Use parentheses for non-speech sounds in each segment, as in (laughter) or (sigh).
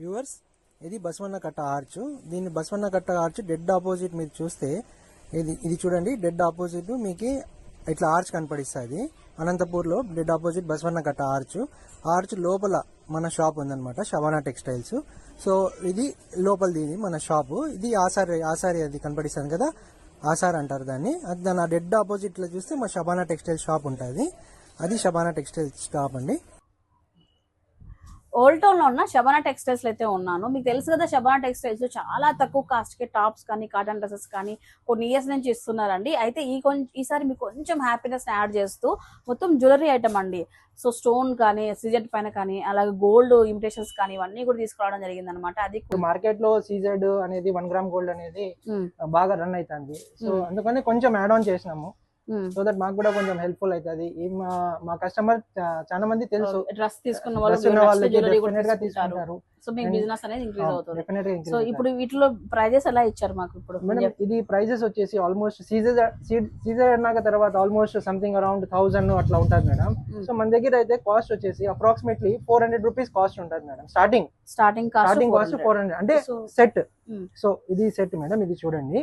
Viewers ఇది బసవన్న కట్ట arch దీన్ని బసవన్న కట్ట ఆర్చ్ డెడ్ ఆపోజిట్ మీరు చూస్తే ఇది ఇది చూడండి డెడ్ ఆపోజిట్ మీకు ఇట్లా ఆర్చ్ కనపడిస్తుంది. అనంతపూర్లో డెడ్ ఆపోజిట్ బసవన్న కట్ట ఆర్చ్ ఆర్చ్ లోపల మన షాప్ ఉందన్నమాట శవానా టెక్స్టైల్స్ సో ఇది లోపల ఇది మన షాపు ఇది ఆసారి ఆసారి అది కనపడిస్తుంది కదా ఆసార్ అంటారు దాన్ని. అది దాని ఆ డెడ్ ఆపోజిట్లో చూస్తే మా శబానా టెక్స్టైల్ షాప్ ఉంటుంది. అది శబానా టెక్స్టైల్ షాప్ అండి. ఓల్డ్ టౌన్లో ఉన్న శబానా టెక్స్టైల్స్ అయితే ఉన్నాను. మీకు తెలుసు కదా శబానా టెక్స్టైల్స్ చాలా తక్కువ కాస్ట్కి టాప్స్ కానీ కాటన్ డ్రెస్సెస్ కానీ కొన్ని ఇయర్స్ నుంచి ఇస్తున్నారండి. అయితే ఈ కొంచెం ఈసారి మీకు కొంచెం హ్యాపీనెస్ యాడ్ చేస్తూ మొత్తం జ్యువెలరీ ఐటమ్ అండి. సో స్టోన్ కానీ సిజెట్ పైన కానీ అలాగే గోల్డ్ ఇమిటేషన్స్ కానీ ఇవన్నీ కూడా తీసుకురావడం జరిగింది అనమాట అది మార్కెట్లో సీజెడ్ అనేది వన్ గ్రామ్ గోల్డ్ అనేది బాగా రన్ అవుతుంది. సో. అందుకని కొంచెం యాడ్ ఆన్ చేసినాము. సో దట్ మాకు కూడా కొంచెం హెల్ప్ఫుల్ అవుతుంది ఈ మా మా కస్టమర్ చాలా మంది తెలుసు. డ్రెస్ తీసుకున్న వాళ్ళు తీసుకుంటారు. సో And- బిజినెస్ అనేది ఇంక్రీజ్ అవుతుంది. సో ఇప్పుడు వీటిలో ప్రైజెస్ ఎలా ఇచ్చారు మాకు ఇప్పుడు? ఇది ప్రైజెస్ వచ్చేసి ఆల్మోస్ట్ సీజర్ సీజర్ అన్నాక తర్వాత ఆల్మోస్ట్ సంథింగ్ అరౌండ్ థౌసండ్ అట్లా ఉంటుంది మేడం. Hmm. సో మన దగ్గర అయితే కాస్ట్ వచ్చేసి approximately four hundred rupees cost ఉంటుంది madam starting starting starting cost four hundred అంటే సెట్ Hmm. సో ఇది సెట్ మేడం ఇది చూడండి.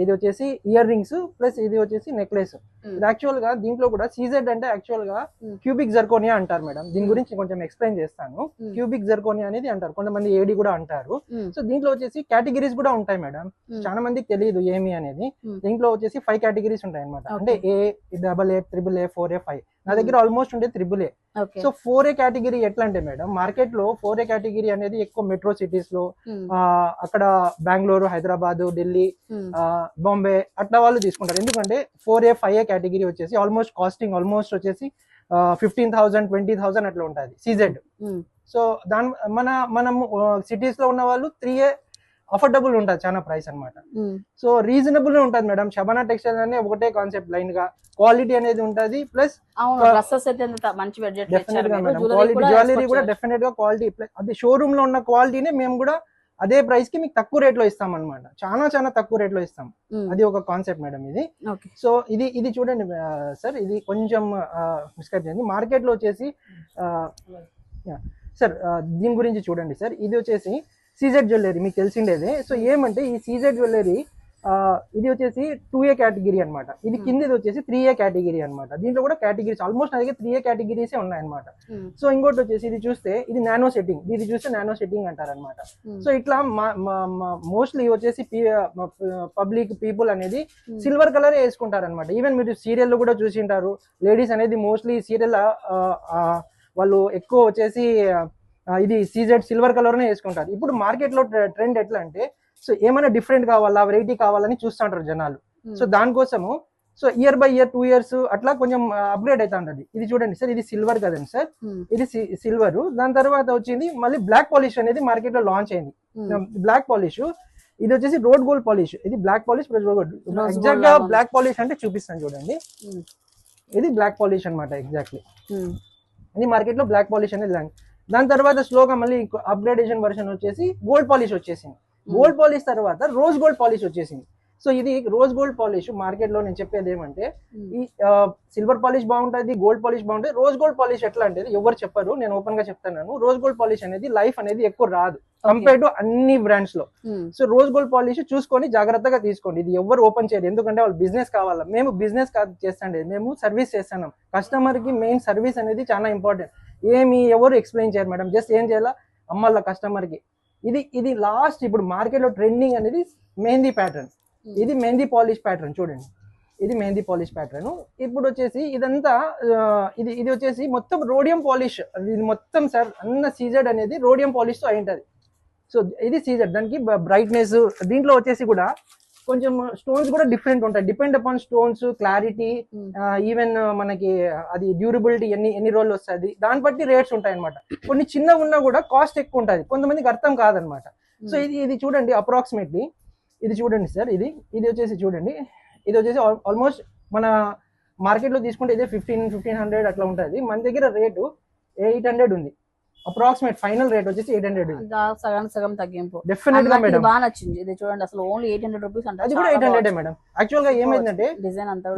ఇది వచ్చేసి ఇయర్ రింగ్స్ ప్లస్ ఇది వచ్చేసి నెక్లెస్ ఇది యాక్చువల్గా దీంట్లో కూడా సీజెడ్ అంటే యాక్చువల్గా Hmm. క్యూబిక్ జర్కోనియా అంటారు మేడం. దీని Hmm. గురించి కొంచెం ఎక్స్ప్లెయిన్ చేస్తాను. Hmm. క్యూబిక్ జర్కోనియా అనేది అంటారు. కొంతమంది ఏడి కూడా అంటారు. సో దీంట్లో వచ్చేసి కేటగిరీస్ కూడా ఉంటాయి మేడం. చాలా మందికి తెలియదు ఏమి అనేది. దీంట్లో వచ్చేసి ఫైవ్ కేటగిరీస్ ఉంటాయి అనమాట. అంటే A double A triple A four A five నా దగ్గర ఆల్మోస్ట్ ఉండే triple A so four A category ఎట్లా అంటే మేడం మార్కెట్లో ఫోర్ ఏ కేటగిరీ అనేది ఎక్కువ మెట్రో సిటీస్లో ఆ, అక్కడ బెంగళూరు హైదరాబాద్ ఢిల్లీ బాంబే అట్లా వాళ్ళు తీసుకుంటారు. ఎందుకంటే four A five A category వచ్చేసి ఆల్మోస్ట్ కాస్టింగ్ ఆల్మోస్ట్ వచ్చేసి ఫిఫ్టీన్ థౌసండ్ ట్వంటీ థౌసండ్ అట్లా ఉంటుంది. సీజెడ్ సో దాని మన మనం సిటీస్లో ఉన్న వాళ్ళు త్రీ ఏ అఫోర్డబుల్ ఉంటుంది చాలా ప్రైస్ అన్నమాట. సో రీజనబుల్ ఉంటుంది మేడం. శబనా టెక్స్టైల్ అనే ఒకటే కాన్సెప్ట్ లైన్గా. క్వాలిటీ అనేది ఉంటుంది ప్లస్ జ్యువెలరీ కూడా డెఫినెట్గా క్వాలిటీ అదే షోరూమ్లో ఉన్న క్వాలిటీని మేము కూడా అదే ప్రైస్కి మీకు తక్కువ రేట్లో ఇస్తాం అనమాట చాలా చాలా తక్కువ రేట్లో ఇస్తాం. అది ఒక కాన్సెప్ట్ మేడం ఇది. సో ఇది ఇది చూడండి సార్ ఇది కొంచెం మిస్కైప్ చేయండి. మార్కెట్లో వచ్చేసి సార్ దీని గురించి చూడండి సార్. ఇది వచ్చేసి సీజెడ్ జ్యువెలరీ మీకు తెలిసిండేదే. సో ఏమంటే ఈ సీజెడ్ జ్యువెలరీ ఇది వచ్చేసి టూ ఏ కేటగిరీ అనమాట ఇది Hmm. కిందది వచ్చేసి త్రీ ఏ కేటగిరీ అనమాట దీంట్లో కూడా కేటగిరీస్ ఆల్మోస్ట్ దగ్గర త్రీ ఏ కేటగిరీసే ఉన్నాయన్నమాట. సో ఇంకోటి వచ్చేసి ఇది చూస్తే ఇది నానో సెట్టింగ్ ఇది చూస్తే నానో సెట్టింగ్ అంటారనమాట సో ఇట్లా మోస్ట్లీ వచ్చేసి పబ్లిక్ పీపుల్ అనేది సిల్వర్ కలర్ వేసుకుంటారు అనమాట ఈవెన్ మీరు సీరియల్ కూడా చూసింటారు. లేడీస్ అనేది మోస్ట్లీ సీరియల్ వాళ్ళు ఎక్కువ వచ్చేసి ఇది సీజెడ్ సిల్వర్ కలర్ నే వేసుకుంటారు. ఇప్పుడు మార్కెట్లో ట్రెండ్ ఎట్లా అంటే సో ఏమైనా డిఫరెంట్ కావాలా వెరైటీ కావాలని చూస్తుంటారు జనాలు. సో దానికోసము so year by year two years అట్లా కొంచెం అప్గ్రేడ్ అవుతా ఉంటుంది. ఇది చూడండి సార్ ఇది సిల్వర్ కదండి సార్. ఇది సిల్వర్. దాని తర్వాత వచ్చింది మళ్ళీ బ్లాక్ పాలిష్ అనేది మార్కెట్లో లాంచ్ అయింది. Black polish. ఇది వచ్చేసి రోడ్ గోల్డ్ పాలిష్. ఇది బ్లాక్ పాలిష్ ఎగ్జాక్ట్గా. బ్లాక్ పాలిష్ అంటే చూపిస్తాను చూడండి. ఇది బ్లాక్ పాలిష్ అన్నమాట ఎగ్జాక్ట్లీ. ఇది మార్కెట్లో బ్లాక్ పాలిష్ అనేది లాంచ్ దాని తర్వాత స్లోగా మళ్ళీ అప్గ్రేడేషన్ వర్షన్ వచ్చేసి గోల్డ్ పాలిష్ వచ్చేసింది. గోల్డ్ పాలిష్ తర్వాత రోజ్ గోల్డ్ పాలిష్ వచ్చేసింది. సో ఇది రోజ్ గోల్డ్ పాలిష్ మార్కెట్లో నేను చెప్పేది ఏమంటే ఈ సిల్వర్ పాలిష్ బాగుంటుంది గోల్డ్ పాలిష్ బాగుంటుంది. రోజ్ గోల్డ్ పాలిష్ ఎట్లా అంటే ఎవరు చెప్పరు నేను ఓపెన్గా చెప్తాను రోజ్ గోల్డ్ పాలిష్ అనేది లైఫ్ అనేది ఎక్కువ రాదు. కంపేర్ టు అన్ని బ్రాండ్స్లో. సో రోజ్ గోల్డ్ పాలిష్ చూసుకొని జాగ్రత్తగా తీసుకోండి. ఇది ఎవరు ఓపెన్ చేయరు. ఎందుకంటే వాళ్ళు బిజినెస్ కావాలా? మేము బిజినెస్ కాదు చేస్తాండి. మేము సర్వీస్ చేస్తున్నాం. కస్టమర్కి మెయిన్ సర్వీస్ అనేది చాలా ఇంపార్టెంట్ ఏమి ఎవరు ఎక్స్ప్లెయిన్ చేయరు మేడం జస్ట్ ఏం చేయాలా? అమ్మాల కస్టమర్కి. ఇది ఇది లాస్ట్ ఇప్పుడు మార్కెట్లో ట్రెండింగ్ అనేది మెహందీ ప్యాటర్న్ ఇది మెహందీ పాలిష్ ప్యాటర్న్ చూడండి. ఇది మెహందీ పాలిష్ ప్యాటర్న్ ఇప్పుడు వచ్చేసి ఇదంతా ఇది ఇది వచ్చేసి మొత్తం రోడియం పాలిష్ ఇది మొత్తం సార్ అన్న సీజెడ్ అనేది రోడియం పాలిష్తో అయి ఉంటది. సో ఇది సీజెడ్ దానికి బ్రైట్నెస్ దీంట్లో వచ్చేసి కూడా కొంచెం స్టోన్స్ కూడా డిఫరెంట్ ఉంటాయి. Depend upon stones clarity even మనకి అది డ్యూరబిలిటీ ఎన్ని ఎన్ని రోజులు వస్తుంది దాన్ని బట్టి రేట్స్ ఉంటాయి అనమాట కొన్ని చిన్నగా ఉన్నా కూడా కాస్ట్ ఎక్కువ ఉంటుంది. కొంతమందికి అర్థం కాదనమాట సో ఇది ఇది చూడండి అప్రాక్సిమేట్లీ ఇది చూడండి సార్ ఇది ఇది వచ్చేసి చూడండి. ఇది వచ్చేసి ఆల్మోస్ట్ మన మార్కెట్లో తీసుకుంటే ఇదే ఫిఫ్టీన్ ఫిఫ్టీన్ హండ్రెడ్ అట్లా ఉంటుంది. మన దగ్గర రేటు ఎయిట్ హండ్రెడ్ ఉంది. అప్రాక్సిమేట్ ఫైనల్ రేట్ వచ్చేసి ఎయిట్ హండ్రెడ్ సగం సగం తగ్గింపు. డెఫినెట్గా మేడం బాగా నచ్చింది. ఇది చూడండి అసలు ఓన్లీ ఎయిట్ హండ్రెడ్ రూపీస్ అంటే. అది కూడా ఎయిట్ హండ్రెడ్ మేడం యాక్చువల్గా ఏమైందంటే డిజైన్ అంతా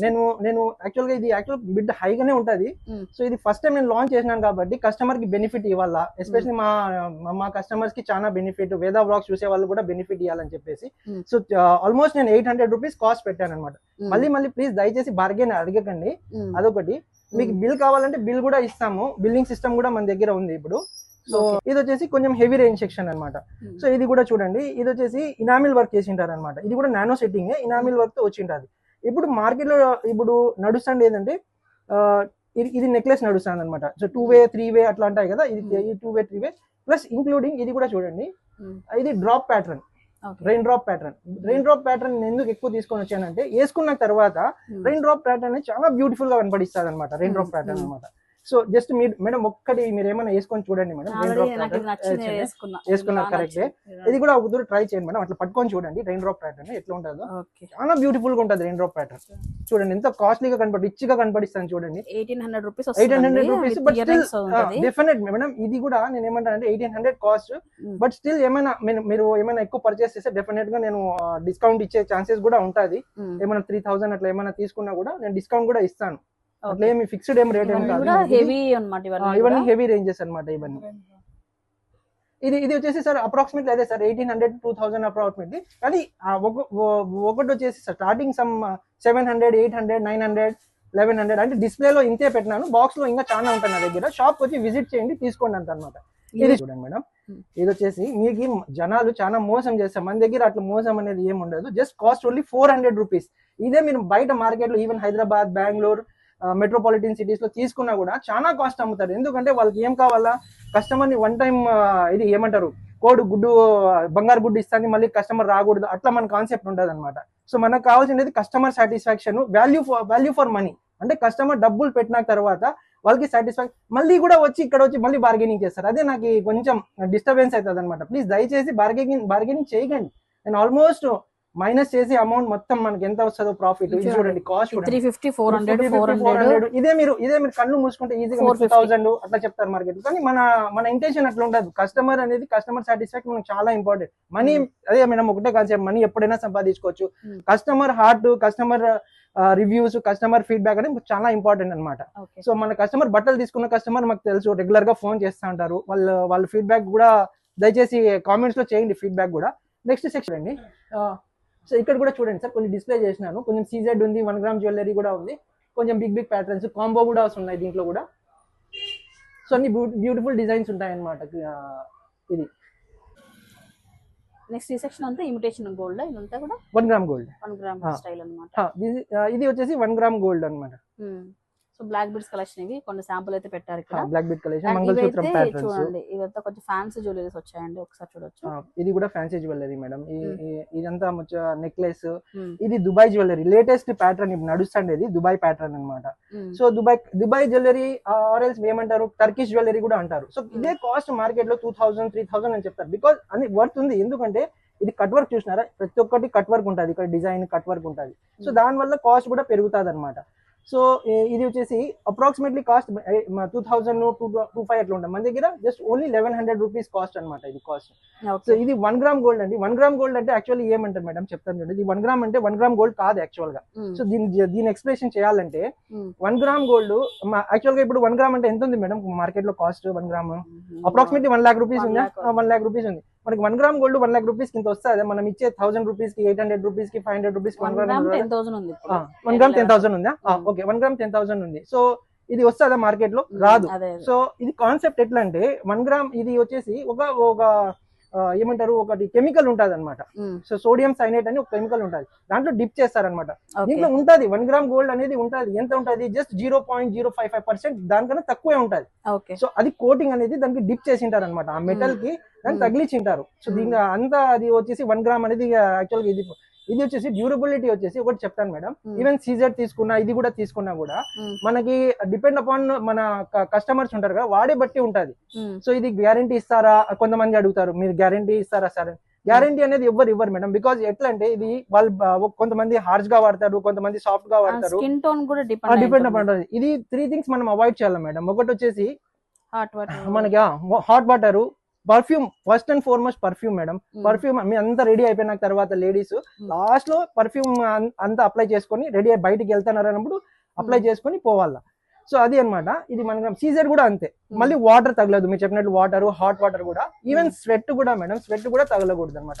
నేను. నేను యాక్చువల్గా ఇది యాక్చువల్ బిడ్ హైగానే ఉంటది. Mm. సో ఇది ఫస్ట్ టైం నేను లాంచ్ చేసినాను కాబట్టి కస్టమర్కి బెనిఫిట్ ఇవ్వాలా? ఎస్పెషల్లీ మా మా- మా కస్టమర్స్కి చాలా బెనిఫిట్ వేదా బ్లాగ్స్ చూసే వాళ్ళు కూడా బెనిఫిట్ ఇవ్వాలని చెప్పేసి. సో ఆల్మోస్ట్ నేను ఎయిట్ హండ్రెడ్ రూపీస్ కాస్ట్ పెట్టాను అనమాట మళ్ళీ మళ్ళీ ప్లీజ్ దయచేసి బార్గెన్ అడగకండి. అదొకటి. మీకు ఉమ్, బిల్ కావాలంటే బిల్ కూడా ఇస్తాము. బిల్లింగ్ సిస్టమ్ కూడా మన దగ్గర ఉంది ఇప్పుడు. సో. ఇది వచ్చేసి కొంచెం హెవీ రేంజ్ సెక్షన్ అన్నమాట. ఉమ్, సో ఇది కూడా చూడండి. ఇది వచ్చేసి ఇనామిల్ వర్క్ చేసి ఉంటారు అనమాట ఇది కూడా నానో సెట్టింగ్ ఇనామిల్ వర్క్తో వచ్చి ఉంటుంది ఇప్పుడు మార్కెట్లో ఇప్పుడు నడుస్తుంది ఏంటంటే ఇది ఇది నెక్లెస్ నడుస్తుంది అనమాట so two way three way అట్లా ఉంటాయి కదా ఇది Hmm. Two way three way plus including ఇది కూడా చూడండి. ఉమ్, ఇది drop pattern. Rain drop pattern rain drop pattern ఎందుకు ఎక్కువ తీసుకొని వచ్చానంటే వేసుకున్న తర్వాత రెయిన్ డ్రాప్ ప్యాటర్న్ చాలా బ్యూటిఫుల్గా కనపడిస్తుంది అనమాట rain drop Hmm. Pattern Hmm. అనమాట సో జస్ట్ మీరు మేడం ఒక్కటి మీరు ఏమైనా వేసుకొని చూడండి మేడం. వేసుకున్నారు. ఇది కూడా ఒక ట్రై చేయండి మేడం. అట్లా పట్టుకొని చూడండి. రెయిన్ డ్రాప్ ప్యాటర్న్ ఎట్లా ఉంటుందో. చాలా బ్యూటిఫుల్గా ఉంటుంది రెయిన్ డ్రాప్ ప్యాటర్న్ చూడండి ఎంత కాస్ట్లీగా కనపడి రిచ్గా కనపడిస్తాను చూడండి. Eighteen hundred rupees eight hundred rupees but still ఉంటుంది. డెఫినెట్ మేడం ఇది కూడా నేను ఏమంటానంటే eighteen hundred cost. But still ఏమైనా మీరు- ఏమైనా ఎక్కువ పర్చేస్ చేస్తే డెఫినెట్గా నేను డిస్కౌంట్ ఇచ్చే ఛాన్సెస్ కూడా ఉంటుంది. ఉమ్, ఏమైనా త్రీ థౌసండ్ అట్లా ఏమైనా తీసుకున్నా కూడా నేను డిస్కౌంట్ కూడా ఇస్తాను. అట్లా. ఏమి ఫిక్స్డ్ ఏం రేట్ ఏం కాదు. హెవీ అన్నమాట ఇవన్నీ. హెవీ రేంజెస్ అన్నమాట ఇవన్నీ. ఇది ఇది వచ్చేసి సార్ అప్రాక్సిమేట్లీ అదే sir eighteen hundred two thousand approximately కానీ ఒకటి వచ్చేసి starting some seven hundred eight hundred nine hundred eleven hundred అంటే డిస్ప్లేలో ఇంతే పెట్టినాను. బాక్స్లో ఇంకా చాలా ఉంటాయి నా దగ్గర. షాప్ వచ్చి విజిట్ చేయండి తీసుకోండి అంత అనమాట ఇది చూడండి మేడం. Hmm. ఇది వచ్చేసి మీకు జనాలు చాలా మోసం చేస్తారు. మన దగ్గర అట్లా మోసం అనేది ఏమి ఉండదు. Just cost only four hundred rupees ఇదే మీరు బయట మార్కెట్లో ఈవెన్ హైదరాబాద్ బెంగళూరు మెట్రోపాలిటన్ సిటీస్లో తీసుకున్నా కూడా చాలా కాస్ట్ అమ్ముతారు. ఎందుకంటే వాళ్ళకి ఏం కావాలా? కస్టమర్ని వన్ టైం ఇది ఏమంటారు? కోడ్ గుడ్డు బంగారు గుడ్డు ఇస్తాను మళ్ళీ కస్టమర్ రాకూడదు. అట్లా మన కాన్సెప్ట్ ఉండదు అనమాట సో మనకు కావాల్సినది customer satisfaction value for value for money అంటే కస్టమర్ డబ్బులు పెట్టిన తర్వాత వాళ్ళకి సాటిస్ఫాక్షన్ మళ్ళీ కూడా వచ్చి ఇక్కడ వచ్చి మళ్ళీ బార్గెనింగ్ చేస్తారు. అదే నాకు కొంచెం డిస్టర్బెన్స్ అవుతుంది అనమాట ప్లీజ్ దయచేసి బార్గెనింగ్ బార్గెనింగ్ చేయకండి. నేను ఆల్మోస్ట్ మైనస్ చేసి అమౌంట్ మొత్తం మనకి ఎంత వస్తుందో ప్రాఫిట్. చూడండి. Cost three fifty four hundred four hundred ఇదే మీరు ఇదే మీరు కళ్ళు మూసుకుంటే ఈజీగా 450. థౌసండ్ అట్లా చెప్తారు మార్కెట్ కానీ మన మన ఇంటెన్షన్ అట్లా ఉండదు. కస్టమర్ అనేది కస్టమర్ సాటిస్ఫాక్షన్ మనకు చాలా ఇంపార్టెంట్ మనీ అదే మేడం ఒకటే కాన్సెప్ట్ మనీ ఎప్పుడైనా సంపాదించుకోవచ్చు. Hmm. Customer heart customer reviews customer feedback అనేది చాలా ఇంపార్టెంట్ అన్నమాట. ఓకే సో మన కస్టమర్ బట్టలు తీసుకున్న కస్టమర్ మాకు తెలుసు. రెగ్యులర్గా ఫోన్ చేస్తూ ఉంటారు. వాళ్ళ వాళ్ళ ఫీడ్బ్యాక్ కూడా దయచేసి కామెంట్స్లో చేయండి ఫీడ్బ్యాక్ కూడా. నెక్స్ట్ సెక్షన్ అండి. సో ఇక్కడ కూడా చూడండి సార్ కొన్ని డిస్ప్లే చేసినాను. కొంచెం సీజెడ్ ఉంది వన్ గ్రామ్ జ్యువెలరీ కూడా ఉంది. కొంచెం బిగ్ బిగ్ ప్యాటర్న్స్ కాంబో కూడా ఉన్నాయి దీంట్లో కూడా. సో అన్ని బ్యూటిఫుల్ డిజైన్స్ ఉంటాయి అన్నమాట ఇది. నెక్స్ట్ ఈ సెక్షన్ అంతా ఇమిటేషన్ గోల్డ్ ఇదంతా కూడా one gram gold one gram. Style అనమాట ఇది వచ్చేసి వన్ గ్రామ్ గోల్డ్ అనమాట సో బ్లాక్ బీడ్స్ కలెక్షన్ ఇవి. కొన్ని శాంపుల్ అయితే పెట్టారు ఇక్కడ. బ్లాక్ బిట్ కలెక్షన్ మంగళసూత్రం ప్యాటర్న్స్ చూడండి ఇవంతా కొంచెం ఫ్యాన్సీ జ్యువెలరీస్ వచ్చాయండి ఒకసారి చూడొచ్చు. ఇది కూడా ఫ్యాన్సీ జ్యువెలరీ మేడం Hmm. ఇదంతా నెక్లెస్ Hmm. ఇది దుబాయ్ జ్యువెలరీ లేటెస్ట్ ప్యాటర్న్ ఇప్పుడు నడుస్తుండేది దుబాయ్ ప్యాటర్న్ అన్నమాట. Hmm. So Dubai Dubai jewellery ఆరెల్స్ ఏమంటారు? టర్కిష్ జ్యువెలరీ కూడా అంటారు. సో ఇదే కాస్ట్ మార్కెట్లో టూ థౌసండ్ త్రీ థౌసండ్ అని చెప్తారు. బికాస్ అని వర్త్ ఉంది. ఎందుకంటే ఇది కట్ వర్క్ చూసినారా? ప్రతి ఒక్కటి కట్ వర్క్ ఉంటుంది. ఇక్కడ డిజైన్ కట్ వర్క్ ఉంటుంది. So Hmm. దాని వల్ల కాస్ట్ కూడా పెరుగుతుంది అనమాట సో ఇది వచ్చేసి approximately cost two thousand two two five అట్లా ఉంటుంది మన దగ్గర just only eleven hundred rupees cost అనమాట ఇది కాస్ట్ సో. ఇది వన్ గ్రామ్ గోల్డ్ అండి. వన్ గ్రామ్ గోల్డ్ అంటే యాక్చువల్లీ ఏమంటారు మేడం చెప్తాను చూడండి. ఇది వన్ గ్రామ్ అంటే వన్ గ్రామ్ గోల్డ్ కాదు యాక్చువల్గా. Hmm. సో దీని దీని ఎక్స్ప్లెనేషన్ చేయాలంటే Hmm. వన్ గ్రామ్ గోల్డ్ యాక్చువల్గా ఇప్పుడు వన్ గ్రామ్ అంటే ఎంత ఉంది మేడం మార్కెట్లో cost one gram approximately one lakh rupees ఉందా. వన్ లాక్ రూపీస్ ఉంది. మనకి one gram gold one lakh rupees కింద వస్తుంది మనం ఇచ్చే థౌసండ్ రూపీస్కి ఎయిట్ హండ్రెడ్ రూపీస్కి five hundred rupees one gram gram ten thousand ఉంది ఇప్పుడు. వన్ గ్రామ్ టెన్ థౌసండ్ ఉందా. Okay one gram ten thousand ఉంది సో ఇది వస్తుందా మార్కెట్లో రాదు అదే అదే. సో ఇది కాన్సెప్ట్ ఎట్లా అంటే వన్ గ్రామ్ ఇది వచ్చేసి ఒక ఒక ఏమంటారు ఒకటి కెమికల్ ఉంటుంది అనమాట. సో సోడియం సైనైట్ అని ఒక కెమికల్ ఉంటుంది. దాంట్లో డిప్ చేస్తారనమాట. దీంట్లో ఉంటది వన్ గ్రామ్ గోల్డ్ అనేది ఉంటది. ఎంత ఉంటది? Just zero point zero five five percent దానికన్నా తక్కువే ఉంటది. సో అది కోటింగ్ అనేది దానికి డిప్ చేసింటారు అనమాట ఆ మెటల్కి దాన్ని. తగిలించింటారు సో. దీని అంతా అది వచ్చేసి వన్ గ్రామ్ అనేది యాక్చువల్గా ఇది ఇది వచ్చేసి డ్యూరబిలిటీ వచ్చేసి ఒకటి చెప్తాను మేడం. ఈవెన్ సీజర్ తీసుకున్నా ఇది కూడా తీసుకున్నా కూడా. మనకి డిపెండ్ అపాన్ మన కస్టమర్స్ ఉంటారు కదా వాడే బట్టి ఉంటది. సో ఇది గ్యారంటీ ఇస్తారా? కొంతమంది అడుగుతారు మీరు గ్యారంటీ ఇస్తారా సార్? గ్యారంటీ అనేది ఎవ్వరు ఇవ్వరు మేడం బికాజ్ ఎట్లా అంటే ఇది వాళ్ళు కొంతమంది హార్ష్గా వాడతారు కొంతమంది సాఫ్ట్గా వాడతారు. స్కిన్ టోన్ కూడా డిపెండ్ డిపెండ్ అపాన్ ఇది త్రీ థింగ్స్ మనం అవాయిడ్ చేయాలి మేడం. ఒకటి వచ్చేసి హాట్ వాటర్ మనకి hot water perfume first and foremost perfume madam perfume మీ అంతా రెడీ అయిపోయిన తర్వాత లేడీస్ లాస్ట్లో పర్ఫ్యూమ్ అంతా అప్లై చేసుకొని రెడీ అయి బయటికి వెళ్తున్నారు అన్నప్పుడు అప్లై చేసుకొని పోవాలా. సో అది అన్నమాట. ఇది మనకి సీజర్ కూడా అంతే. మళ్ళీ వాటర్ తగలదు. మీరు చెప్పినట్లు వాటర్ హాట్ వాటర్ కూడా. ఈవెన్ స్వెట్ కూడా మేడం స్వెట్ కూడా తగలకూడదు అనమాట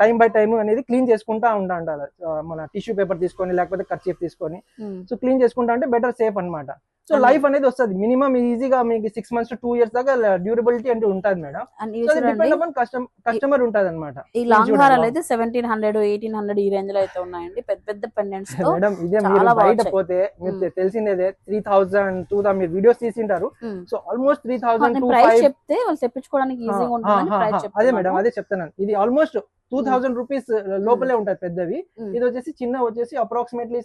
టైం బై టైం అనేది క్లీన్ చేసుకుంటా ఉంటా ఉండాలి మన టిష్యూ పేపర్ తీసుకొని లేకపోతే కర్చీఫ్ తీసుకొని. సో క్లీన్ చేసుకుంటా అంటే బెటర్ సేఫ్ అన్నమాట. సో. లైఫ్ అనేది వస్తుంది మినిమం ఈజీగా మీకు సిక్స్ మంత్స్ టు ఇయర్స్ దాకా డ్యూరబిలిటీ అంటే ఉంటుంది మేడం కస్టమర్ ఉంటుంది అనమాట ఈ లాంగ్ హారాలు. అయితే సెవెంటీన్ హండ్రెడ్ ఎయిటీన్ హండ్రెడ్ ఈ రేంజ్లో అయితే ఉన్నాయండి పెద్ద పెద్ద పెండెంట్స్ మేడం ఇదే మీరు బయట. పోతే మీరు మ్మ్. తెలిసిందేదే త్రీ థౌసండ్ టూ మీరు వీడియోస్ తీసింటారు. So almost three thousand two చెప్తే వాళ్ళు తెప్పించుకోవడానికి ఈజీగా ప్రైస్ అదే మేడం అదే చెప్తున్నాను ఇది ఆల్మోస్ట్ టూ థౌసండ్ రూపీస్ లోపలే ఉంటాయి పెద్దవి. మ్మ్. ఇది వచ్చేసి చిన్న వచ్చేసి అప్రాక్సిమేట్లీ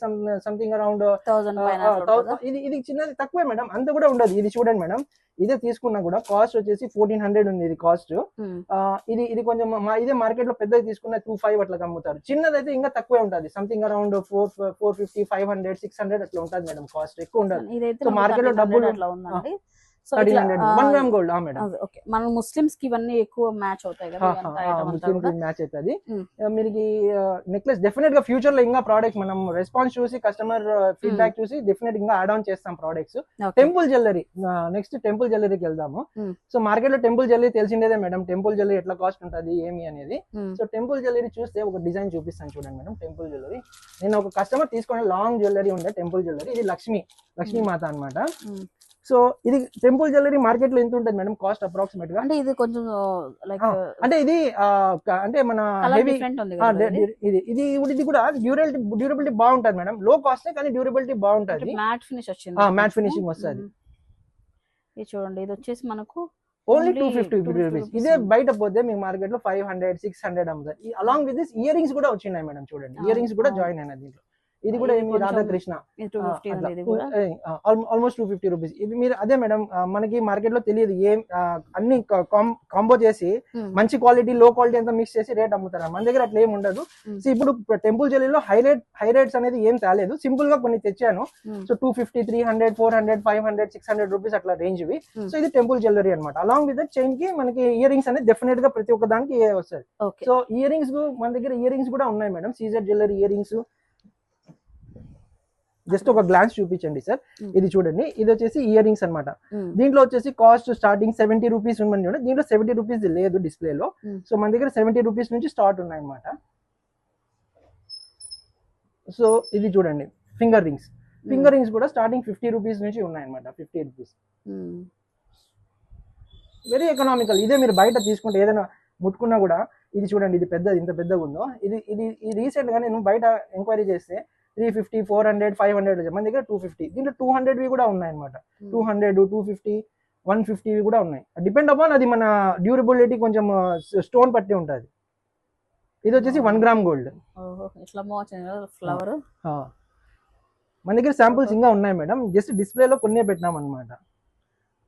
సంథింగ్ అరౌండ్ ఉంటుందా? ఇది ఇది చిన్నది తక్కువే మేడం. అంత కూడా ఉండదు. ఇది చూడండి మేడం. ఇదే తీసుకున్నా కూడా కాస్ట్ వచ్చేసి ఫోర్టీన్ హండ్రెడ్ ఉంది ఇది కాస్ట్ మ్మ్. ఇది ఇది కొంచెం ఇదే మార్కెట్లో పెద్దది తీసుకున్న టూ ఫైవ్ అట్లా అమ్ముతారు చిన్నది అయితే ఇంకా తక్కువే ఉంటుంది. Something around four four fifty five hundred six hundred అట్లా ఉంటుంది మేడం కాస్ట్ ఎక్కువ ఉండదు. సో మార్కెట్లో డబ్బులు thirteen hundred one gram gold madam. Okay. మన ముస్లిమ్స్కి ఇవన్నీ ఎక్కువ మ్యాచ్ అవుతాయి కదా ముస్లిం. మ్యాచ్ అవుతుంది. నెక్లెస్ డెఫినెట్గా ఫ్యూచర్లో ఇంకా ప్రోడక్ట్స్ మనం రెస్పాన్స్ చూసి కస్టమర్ ఫీడ్బ్యాక్ చూసి డెఫినెట్ ఇంకా యాడ్ ఆన్ చేస్తాం products. Temple jewellery next temple జ్యువెలరీకి వెళ్దాము. సో మార్కెట్లో టెంపుల్ జ్యువెలరీ తెలిసిందేదే మేడం టెంపుల్ జ్యువెలరీ ఎట్లా కాస్ట్ ఉంటుంది ఏమి అనేది. సో టెంపుల్ జ్యువెలరీ చూస్తే ఒక డిజైన్ చూపిస్తాను చూడండి మేడం టెంపుల్ జ్యువెలరీ. నేను ఒక కస్టమర్ తీసుకునే లాంగ్ జ్యువెలరీ ఉండే టెంపుల్ జ్యువెలరీ ఇది లక్ష్మి లక్ష్మీ మాత అన్నమాట. మ్మ్. సో ఇది టెంపుల్ జ్యువెలరీ మార్కెట్లో ఎంత ఉంటుంది మేడం కాస్ట్ అప్రాక్సిమేట్గా అంటే ఇది కొంచెం లైక్ అంటే ఇది అంటే మన హెవీ ఇది? ఇది ఇది కూడా డ్యూరబిలిటీ డ్యూరబిలిటీ బాగుంటుంది మేడం. లో కాస్ట్ కానీ డ్యూరబిలిటీ బాగుంటుంది. మ్యాట్ ఫినిష్ వచ్చింది. మ్యాట్ ఫినిషింగ్ వస్తుంది. ఇది చూడండి ఇది వచ్చేసి మనకు ఓన్లీ టూ ఫిఫ్టీ 250 రూపీస్ ఇదే. బయట పోతే మీకు మార్కెట్లో ఫైవ్ హండ్రెడ్ సిక్స్ హండ్రెడ్ అమ్ముతారు. Along with this ear rings కూడా వచ్చినాయి మేడం చూడండి. ఇయర్ రింగ్స్ కూడా. జాయిన్ అయినాయి దీంట్లో. ఇది కూడా ఏమి Radhakrishna. Almost two fifty rupees ఇది మీరు అదే మేడం మనకి మార్కెట్లో తెలియదు ఏం అన్ని కాంబో చేసి మ్మ్. మంచి క్వాలిటీ లో క్వాలిటీ అంతా మిక్స్ చేసి రేట్ అమ్ముతారు? మన దగ్గర అట్లా ఏమి ఉండదు. సో ఇప్పుడు టెంపుల్ జ్యువెలరీలో హై రేట్ హై రేట్స్ అనేది ఏం తేలేదు. సింపుల్గా కొన్ని తెచ్చాను. So two fifty three hundred four hundred five hundred six hundred rupees అట్లా రేంజ్ ఇవి. Hmm. సో ఇది టెంపుల్ జ్యువెలరీ అనమాట అలాంగ్ విత్ చైన్కి మనకి ఇయర్ రింగ్స్ అనేది డెఫినెట్గా ప్రతి ఒక్క దానికి వస్తుంది సో ఇయర్ రింగ్స్ మన దగ్గర ఇయర్ రింగ్స్ కూడా ఉన్నాయి madam. Caesar jewellery ear rings just ఒక గ్లాన్స్ చూపించండి సార్. ఇది చూడండి. ఇది వచ్చేసి ఇయర్ రింగ్స్ అనమాట. దీంట్లో వచ్చేసి కాస్ట్ స్టార్టింగ్ సెవెంటీ రూపీస్ ఉందని చూడండి. దీంట్లో సెవెంటీ రూపీస్ లేదు డిస్ప్లేలో. సో మన దగ్గర సెవెంటీ రూపీస్ నుంచి స్టార్ట్ ఉన్నాయి అనమాట సో ఇది చూడండి. Finger rings. ఫింగర్ రింగ్స్ కూడా స్టార్టింగ్ ఫిఫ్టీ రూపీస్ నుంచి ఉన్నాయన్నమాట. Fifty rupees. వెరీ ఎకనామికల్ ఇదే మీరు బయట తీసుకుంటే ఏదైనా ముట్టుకున్నా కూడా ఇది చూడండి ఇది పెద్దది ఇంత పెద్దగా ఉందో ఇది ఇది ఇది రీసెంట్గా నేను బయట ఎంక్వైరీ చేస్తే three fifty four hundred five hundred మన దగ్గర టూ ఫిఫ్టీ. దీంట్లో టూ హండ్రెడ్వి కూడా ఉన్నాయన్నమాట. Two hundred two fifty one ఫిఫ్టీవి కూడా ఉన్నాయి. డిపెండ్ అపాన్ అది మన డ్యూరబిలిటీ కొంచెం స్టోన్ పట్టి ఉంటుంది. ఇది వచ్చేసి వన్ గ్రామ్ గోల్డ్ ఫ్లవర్ మన దగ్గర శాంపుల్స్ ఇంకా ఉన్నాయి మేడం. జస్ట్ డిస్ప్లేలో కొన్నే పెట్టినాం అనమాట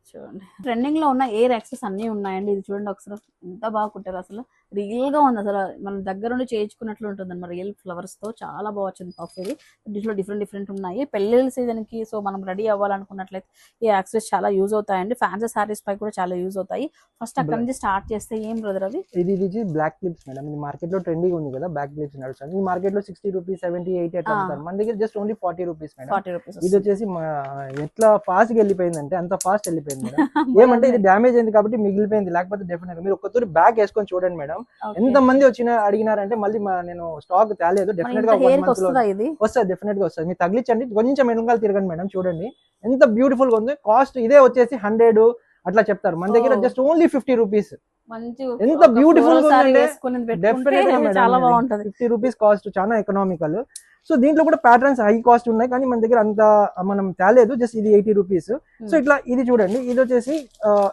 చూడండి. ట్రెండింగ్లో ఉన్న ఎయిర్ యాక్సెస్ అన్ని ఉన్నాయండి? ఇది చూడండి ఒకసారి. ఎంత బాగా కుట్టారు అసలు. రియల్గా ఉంది అసలు. మన దగ్గర నుండి చేయించుకున్నట్లు ఉంటుంది అనమాట రియల్ ఫ్లవర్స్తో చాలా బాగా వచ్చింది పఫ్ ఇది. దీంట్లో డిఫరెంట్ డిఫరెంట్ ఉన్నాయి. పెళ్ళిళ్ళ సీజన్కి సో మనం రెడీ అవ్వాలనుకున్నట్లయితే ఈ యాక్సెస్ చాలా యూజ్ అవుతాయండి. ఫ్యాన్సీ సారీస్ పై కూడా చాలా యూజ్ అవుతాయి. ఫస్ట్ అక్కడ నుంచి స్టార్ట్ చేస్తే ఏం బ్రదర్ అవి? ఇది ఇది బ్లాక్ క్లిప్స్ మేడం ఇది మార్కెట్లో ట్రెండింగ్ ఉంది కదా బ్లాక్ క్లిప్స్ నడుస్తుంది ఈ మార్కెట్లో సిక్స్టీ రూపీస్ సెవెంటీ ఎయిటీ అట్లా. అమ్ముతారు. మన దగ్గర just only forty rupees madam forty rupees ఇది వచ్చేసి ఎట్లా ఫాస్ట్గా వెళ్ళిపోయిందంటే అంత ఫాస్ట్ వెళ్ళిపోయింది మేడం (laughs) ఏమంటే ఇది డ్యామేజ్ అయింది కాబట్టి మిగిలిపోయింది. లేకపోతే డెఫినెట్ మీరు ఒక్కతూరి బ్యాగ్ వేసుకొని చూడండి మేడం ఎంత మంది వచ్చిన అడిగినారంటే మళ్ళీ నేను స్టాక్ తేలేదు. డెఫినెట్గా వస్తుందా డెఫినెట్గా వస్తుంది. మీరు తగిలించండి. కొంచెం వెనకాల తిరగండి మేడం చూడండి. ఎంత బ్యూటిఫుల్గా ఉంది. కాస్ట్ ఇదే వచ్చేసి హండ్రెడ్ అట్లా చెప్తారు. మన దగ్గర. జస్ట్ ఓన్లీ ఫిఫ్టీ రూపీస్ ఎంత floral గా ఉందంటే వేసుకొని డెఫినెట్ బాగుంటది. ఫిఫ్టీ రూపీస్ కాస్ట్ చాలా ఎకనామికల్ సో దీంట్లో కూడా ప్యాటర్న్స్ హై కాస్ట్ ఉన్నాయి కానీ మన దగ్గర అంత మనం తేలేదు జస్ట్ ఇది ఎయిటీ రూపీస్ సో ఇట్లా ఇది చూడండి ఇది వచ్చేసి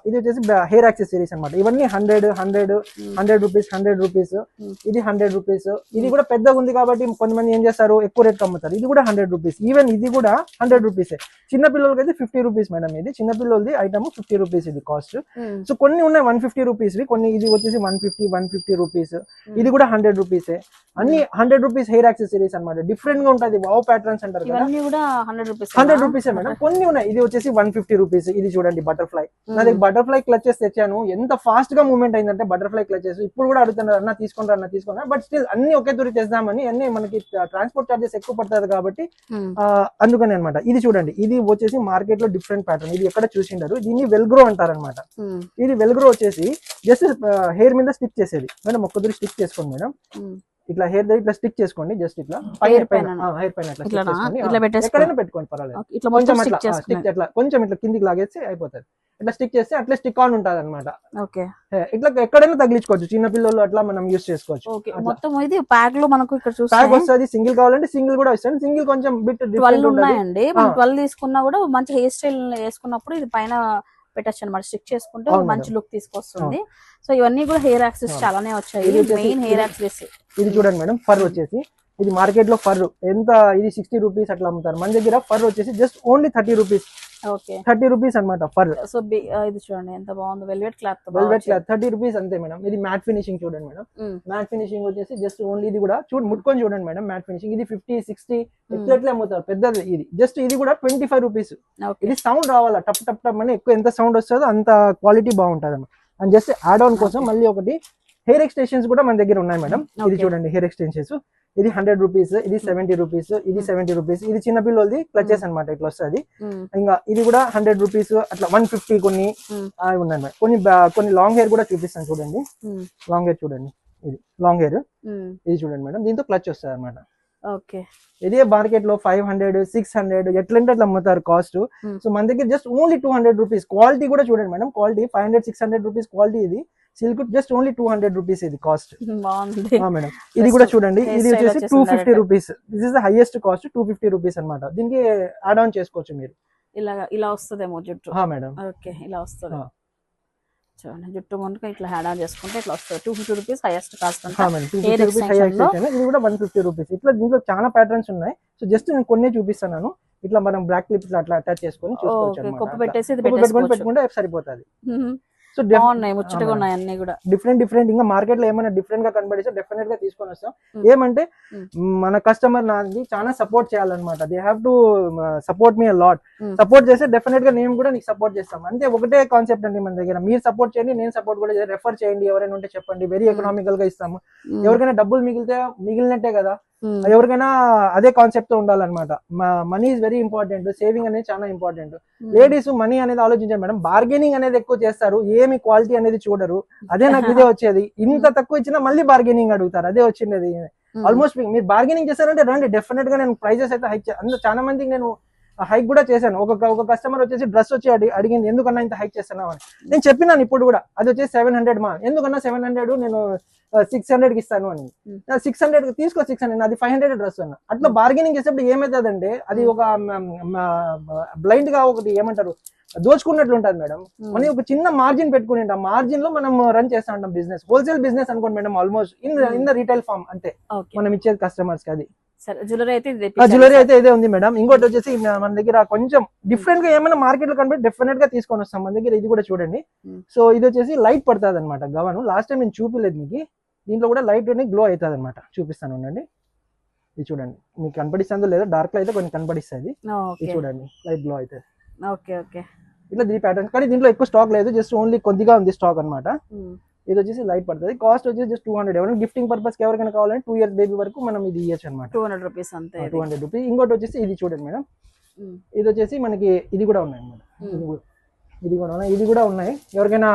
ఇది వచ్చేసి హెయిర్ యాక్సెసరీస్ అన్నమాట. ఇవన్నీ hundred hundred hundred rupees hundred rupees Hmm. ఇది హండ్రెడ్ రూపీస్ ఇది కూడా పెద్దగా ఉంది కాబట్టి కొంతమంది ఏం చేస్తారు ఎక్కువ రేట్ అమ్ముతారు. ఇది కూడా హండ్రెడ్ రూపీస్ ఈవెన్ ఇది కూడా హండ్రెడ్ రూపీస్ చిన్న పిల్లలకి అయితే ఫిఫ్టీ రూపీస్ మేడం ఇది. చిన్న పిల్లలది ఐటమ్ ఫిఫ్టీ రూపీస్ ఇది కాస్ట్ సో కొన్ని ఉన్నాయి వన్ ఫిఫ్టీ రూపీస్ కొన్ని ఇది వచ్చేసి one fifty one fifty rupees ఇది కూడా హండ్రెడ్ రూపీసే అన్ని హండ్రెడ్ రూపీస్ హెయిర్ యాక్సెసరీస్ అనమాట డిఫరెంట్గా ఉంటది. వావ్ ప్యాటర్న్స్ అంటారు కదా. ఇవన్నీ కూడా hundred rupees hundred rupees madam? కొన్ని ఉన్నాయి. ఇది వచ్చేసి వన్ ఫిఫ్టీ రూపీస్ ఇది చూడండి బటర్ఫ్లై నా దగ్గర బటర్ఫ్లై క్లచెస్ తెచ్చాను. ఎంత ఫాస్ట్గా మూవ్మెంట్ అయిందంటే బటర్ఫ్లై క్లచెస్ ఇప్పుడు కూడా అడుగుతున్నారు అన్న తీసుకుంటారు అన్న తీసుకున్నా బట్ స్టిల్ అన్ని ఒకే తూరి తెద్దామని అన్ని మనకి ట్రాన్స్పోర్ట్ చార్జెస్ ఎక్కువ పడుతుంది కాబట్టి ఆ, అందుకని అనమాట ఇది చూడండి. ఇది వచ్చేసి మార్కెట్లో డిఫరెంట్ ప్యాటర్న్ ఇది ఎక్కడ చూసిండారు. దీన్ని వెల్గ్రో అంటారనమాట ఇది వెల్గ్రో వచ్చేసి జస్ట్ హెయిర్ మీద స్టిక్ చేసేది. మేడం ఒక్కదూరి స్టిక్ చేసుకోండి మేడం. ఇట్లా హెయిర్ దగ్గర ఇట్లా స్టిక్ చేసుకోండి జస్ట్ ఇట్లా Hair పైన. హెయిర్ పైన ఇట్లా? చేసుకోండి. ఎక్కడైనా పెట్టుకోండి పర్వాలేదు ఇట్లా కొంచెం అట్లా స్టిక్ అట్లా కొంచెం ఇట్లా కిందికి లాగేస్తే అయిపోతుంది ఇట్లా స్టిక్ చేస్తే అట్లా స్టిక్ ఆన్ ఉంటుంది అనమాట ఓకే ఇట్లా ఎక్కడైనా తగిలించుకోవచ్చు చిన్న పిల్లలు అట్లా మనం యూస్ చేసుకోవచ్చు. మొత్తం ఇది ప్యాక్లో మనకు ఇక్కడ ప్యాక్ చూస్తే వస్తుంది సింగిల్ కావాలంటే సింగిల్ కూడా వస్తుంది సింగిల్ కొంచెం బిట్ ట్వెల్వ్ ఉన్నాయండి. ట్వెల్వ్ తీసుకున్నా కూడా మంచి హెయిర్ స్టైల్ వేసుకున్నప్పుడు ఇది పైన పెట్టచ్చు అనమాట స్టిక్ చేసుకుంటే మంచి. లుక్ తీసుకొస్తుంది. సో ఇవన్నీ కూడా హెయిర్ యాక్సెస్. చాలానే వచ్చాయి. మెయిన్ హెయిర్ యాక్సెస్ ఇది చూడండి మేడం ఫర్ వచ్చేసి. ఇది మార్కెట్లో ఫర్ ఎంత? ఇది సిక్స్టీ రూపీస్ అట్లా అమ్ముతారు. మన దగ్గర ఫర్ వచ్చేసి just only thirty rupees okay. Thirty rupees అనమాట ఫర్. సో ఇది చూడండి ఎంత బాగుంది. Velvet cloth velvet cloth thirty rupees అంతే మేడం. ఇది మ్యాట్ ఫినిషింగ్ చూడండి మేడం. మ్యాట్ ఫినిషింగ్ వచ్చేసి జస్ట్ ఓన్లీ ఇది కూడా చూడు ముట్టుకొని చూడండి మేడం మ్యాట్ ఫినిషింగ్ ఇది ఫిఫ్టీ సిక్స్టీ ఎట్లా అమ్ముతారు. పెద్దది ఇది. జస్ట్ ఇది కూడా ట్వంటీ ఫైవ్ రూపీస్ ఇది సౌండ్ రావాలా? టప్ టప్ టప్ అని ఎక్కువ ఎంత సౌండ్ వస్తుందో అంత క్వాలిటీ బాగుంటుంది అండ్ జస్ట్ యాడ్ ఆన్ కోసం మళ్ళీ ఒకటి హెయిర్ ఎక్స్టెన్షన్స్ కూడా మన దగ్గర ఉన్నాయి మేడం. ఇది. చూడండి హెయిర్ ఎక్స్టెన్షన్స్. ఇది హండ్రెడ్ రూపీస్ ఇది సెవెంటీ రూపీస్ ఇది సెవెంటీ రూపీస్. ఇది చిన్న పిల్లలది క్లచెస్ అన్నమాట ఇట్లా వస్తుంది. ఇంకా ఇది కూడా హండ్రెడ్ రూపీస్ అట్లా వన్ ఫిఫ్టీ కొన్ని ఉన్నాయి మేడం. కొన్ని కొన్ని లాంగ్ హెయిర్ కూడా చూపిస్తాను చూడండి. లాంగ్ హెయిర్ చూడండి. ఇది లాంగ్ హెయిర్. ఇది చూడంండి మేడం. దీంతో క్లచ్ వస్తుంది అనమాట ఓకే. ఇదే మార్కెట్లో ఫైవ్ హండ్రెడ్ సిక్స్ హండ్రెడ్ ఎట్లంటే అట్లా అమ్ముతారు కాస్ట్. సో మన దగ్గర just only two hundred rupees. Quality కూడా చూడండి madam. Quality five hundred six hundred rupees quality ఇది. Silk just only two hundred rupees ఇది కాస్ట్ మేడం ఇది కూడా చూడండి. ఇది వచ్చేసి two fifty. Rupees this is the highest cost two fifty rupees అనమాట దీనికి యాడ్ ఆన్ చేసుకోవచ్చు మీరు. ఇలా ఇలా వస్తుందేమో జుట్టు. మేడం ఓకే ఇలా వస్తుంది. చూడండి జుట్టు మునుక ఇట్లా హ్యాడ్ ఆన్ చేసుకుంటే ఇట్లా వస్తుంది. Two fifty rupees highest cost ఇది కూడా వన్ ఫిఫ్టీ రూపీస్ ఇట్లా దీంట్లో చాలా ప్యాటర్న్స్ ఉన్నాయి. సో జస్ట్ నేను కొన్ని చూపిస్తాను ఇట్లా మనం బ్లాక్ క్లిప్స్ అట్లా అటాచ్ చేసుకొని చూసుకోవచ్చు పెట్టుకుంటే సరిపోతుంది. సో బాగున్నాయి ముచ్చటగా ఉన్నాయి అన్ని కూడా డిఫరెంట్ డిఫరెంట్ ఇంకా మార్కెట్లో ఏమైనా డిఫరెంట్గా కనబడిస్తే డెఫినెట్గా తీసుకొని వస్తాం. ఏమంటే. మన కస్టమర్ నాది చాలా సపోర్ట్ చేయాలన్నమాట they have to support me lot. Support చేస్తే డెఫినెట్గా నేను కూడా నీకు సపోర్ట్ చేస్తాం అంతే ఒకటే కాన్సెప్ట్ అండి మన దగ్గర మీరు సపోర్ట్ చేయండి నేను సపోర్ట్ కూడా రెఫర్ చేయండి ఎవరైనా ఉంటే చెప్పండి వెరీ. ఎకనామికల్గా ఇస్తాము. ఎవరికైనా డబ్బులు మిగిలితే మిగిలినట్టే కదా. ఎవరికైనా అదే కాన్సెప్ట్తో ఉండాలన్నమాట. Money is very important saving అనేది చాలా ఇంపార్టెంట్. లేడీస్ మనీ అనేది ఆలోచించారు మేడం. బార్గెనింగ్ అనేది ఎక్కువ చేస్తారు. ఏమి క్వాలిటీ అనేది చూడరు. అదే నాకు ఇదే వచ్చేది. ఇంత తక్కువ ఇచ్చినా మళ్ళీ బార్గెనింగ్ అడుగుతారు. అదే వచ్చింది. ఆల్మోస్ట్ మీరు బార్గెనింగ్ చేశారంటే రండి డెఫినెట్గా నేను ప్రైజెస్ అయితే హైక్ చాలా మందికి నేను హైక్ కూడా చేశాను. ఒక ఒక కస్టమర్ వచ్చేసి డ్రెస్ వచ్చి అడి అడిగింది ఎందుకన్నా ఇంత హైక్ చేస్తున్నావు? అని. నేను చెప్పినాను ఇప్పుడు కూడా అది వచ్చేసి సెవెన్ హండ్రెడ్ మా. ఎందుకన్నా సెవెన్ హండ్రెడ్ నేను సిక్స్ హండ్రెడ్కి ఇస్తాను అని. సిక్స్ హండ్రెడ్ తీసుకో సిక్స్ హండ్రెడ్ అది ఫైవ్ హండ్రెడ్ డ్రెస్ అన్న. అట్లా బార్గెనింగ్ చేసేప్పుడు ఏమవుతుందంటే అది ఒక బ్లైండ్గా ఒకటి ఏమంటారు దోచుకున్నట్లు ఉంటుంది మేడం. మనం ఒక చిన్న మార్జిన్ పెట్టుకుని ఉంటాం. మార్జిన్లో మనం రన్ చేస్తా ఉంటాం బిజినెస్ హోల్సేల్ బిజినెస్ అనుకోండి madam almost in. In the retail form అంతే. మనం ఇచ్చేది కస్టమర్స్కి అది. జ్యువెలరీ అయితే ఇది జ్యువెలరీ. అయితే ఉంది మేడం ఇంకోటి వచ్చేసి మన దగ్గర కొంచెం డిఫరెంట్గా ఏమైనా మార్కెట్లో కనిపెట్టి డెఫినెట్గా తీసుకొని వస్తాం. మన దగ్గర ఇది కూడా చూడండి. సో ఇది వచ్చేసి లైట్ పడుతుంది అనమాట గవను. లాస్ట్ టైం నేను చూపిలేదు మీకు. దీంట్లో కూడా లైట్ గ్లో అవుతుంది అనమాట చూపిస్తాను ఉండండి. ఇది చూడండి. మీకు కనపడిస్తుందో లేదో డార్క్లో అయితే కొన్ని కనపడిస్తుంది ఇది చూడండి. లైట్ గ్లో అవుతుంది ఓకే ఓకే. ఇట్లా దీని ప్యాటర్న్ కానీ దీంట్లో ఎక్కువ స్టాక్ లేదు జస్ట్ ఓన్లీ కొద్దిగా ఉంది స్టాక్ అన్నమాట. మ్మ్. ఇది వచ్చేసి లైట్ పడుతుంది. కాస్ట్ వచ్చేసి జస్ట్ టూ హండ్రెడ్ ఎవరైనా గిఫ్టింగ్ పర్పస్కి ఎవరికైనా కావాలంటే టూ ఇయర్స్ బేబీ వరకు మనం ఇది ఇవ్వచ్చు అనమాట టూ హండ్రెడ్ రూపీస్ అంతే. టూ హండ్రెడ్ రూపీస్ ఇంకోటి వచ్చేసి ఇది చూడండి మేడం. ఇది వచ్చేసి మనకి ఇది కూడా ఉన్నాయి అన్నమాట. Hmm. ఇది కూడా- ఇది కూడా ఉన్నాయి. ఇది కూడా ఉన్నాయి. ఎవరికైనా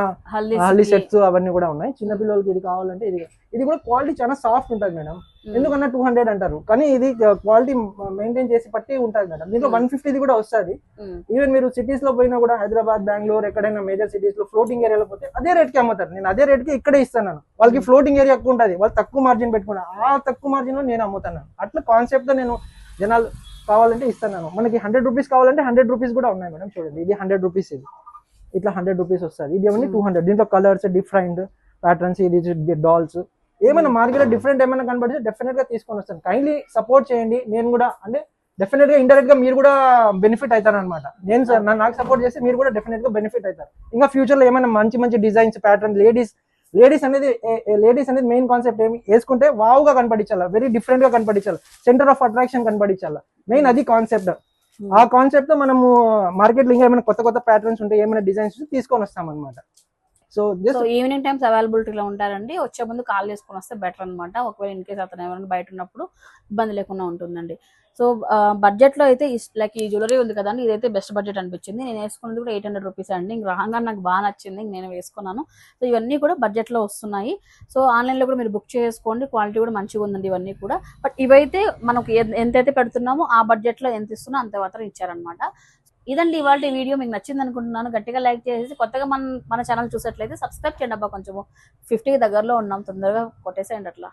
సిటీ. సెట్స్ అవన్నీ కూడా ఉన్నాయి. చిన్న పిల్లలకి ఇది కావాలంటే ఇది ఇది కూడా క్వాలిటీ చాలా సాఫ్ట్ ఉంటుంది మేడం. ఎందుకన్నా టూ హండ్రెడ్ అంటారు. కానీ ఇది క్వాలిటీ మెయింటైన్ చేసి పట్టి ఉంటుంది మేడం. దీంట్లో. వన్ ఫిఫ్టీది కూడా వస్తుంది. ఈవెన్ మీరు సిటీస్లో పోయినా కూడా హైదరాబాద్ బెంగళూరు ఎక్కడైనా మేజర్ సిటీస్లో ఫ్లోటింగ్ ఏరియాలో పోతే అదే రేట్కి అమ్ముతారు. నేను అదే రేట్కి ఇక్కడే ఇస్తాను వాళ్ళకి ఫ్లోటింగ్ ఏరియా ఎక్కువ ఉంటుంది. వాళ్ళు తక్కువ మార్జిన్ పెట్టుకున్నారు ఆ తక్కువ మార్జిన్లో నేను అమ్ముతాను అట్లా కాన్సెప్ట్తో నేను జనాలు కావాలంటే ఇస్తాను మనకి హండ్రెడ్ రూపీస్ కావాలంటే హండ్రెడ్ రూపీస్ కూడా ఉన్నాయి మేడం చూడండి. ఇది హండ్రెడ్ రూపీస్ ఇది. ఇట్లా హండ్రెడ్ రూపీస్ వస్తుంది. ఇది ఏమన్నా టూ హండ్రెడ్ దీంట్లో కలర్స్ డిఫరెంట్ ప్యాటర్న్స్ ఇది డాల్స్ ఏమైనా మార్కెట్ డిఫరెంట్ ఏమైనా కనబడితే డెఫినెట్గా తీసుకొని వస్తాను. కైండ్లీ సపోర్ట్ చేయండి. నేను కూడా అంటే డెఫినెట్గా ఇండైరెక్ట్గా మీరు కూడా బెనిఫిట్ అవుతారు అనమాట నేను సార్ నాకు సపోర్ట్ చేస్తే మీరు కూడా డెఫినెట్గా బెనిఫిట్ అవుతారు. ఇంకా ఫ్యూచర్లో ఏమైనా మంచి మంచి డిజైన్స్ ప్యాటర్న్ లేడీస్ లేడీస్ అనేది లేడీస్ అనేది మెయిన్ కాన్సెప్ట్ ఏమి? వేసుకుంటే వావుగా కనపడించాలి వెరీ డిఫరెంట్గా కనపడించాలి సెంటర్ ఆఫ్ అట్రాక్షన్ కనపడించాలి మెయిన్ అది కాన్సెప్ట్ ఆ కాన్సెప్ట్తో మనము మార్కెట్లో ఇంకా ఏమైనా కొత్త కొత్త ప్యాటర్న్స్ ఉంటాయి ఏమైనా డిజైన్స్ తీసుకొని వస్తాం అనమాట సో సో ఈవినింగ్ టైమ్స్ అవైలబిలిటీలో ఉంటారండి. వచ్చే ముందు కాల్ చేసుకొని వస్తే బెటర్ అన్నమాట. ఒకవేళ ఇన్ కేస్ అతను ఎవరైనా బయట ఉన్నప్పుడు ఇబ్బంది లేకుండా ఉంటుందండి. సో బడ్జెట్లో అయితే లైక్ ఈ జ్యువెలరీ ఉంది కదండి ఇదైతే బెస్ట్ బడ్జెట్ అనిపించింది. నేను వేసుకున్నది కూడా ఎయిట్ హండ్రెడ్ రూపీస్ అండి. ఇంక రాగా నాకు బాగా నచ్చింది నేను వేసుకున్నాను. సో ఇవన్నీ కూడా బడ్జెట్లో వస్తున్నాయి. సో ఆన్లైన్లో కూడా మీరు బుక్ చేసుకోండి. క్వాలిటీ కూడా మంచిగా ఉందండి ఇవన్నీ కూడా. బట్ ఇవైతే మనకు ఎంతైతే పెడుతున్నామో ఆ బడ్జెట్లో ఎంత ఇస్తున్నా అంత మాత్రం ఇచ్చారనమాట ఇదండి ఇవాళ వీడియో. మీకు నచ్చింది అనుకుంటున్నాను గట్టిగా లైక్ చేసి కొత్తగా మన మన ఛానల్ చూసినట్లయితే సబ్స్క్రైబ్ చేయండి అబ్బా కొంచెము. ఫిఫ్టీకి దగ్గరలో ఉన్నాం తొందరగా కొట్టేసేయండి అట్లా.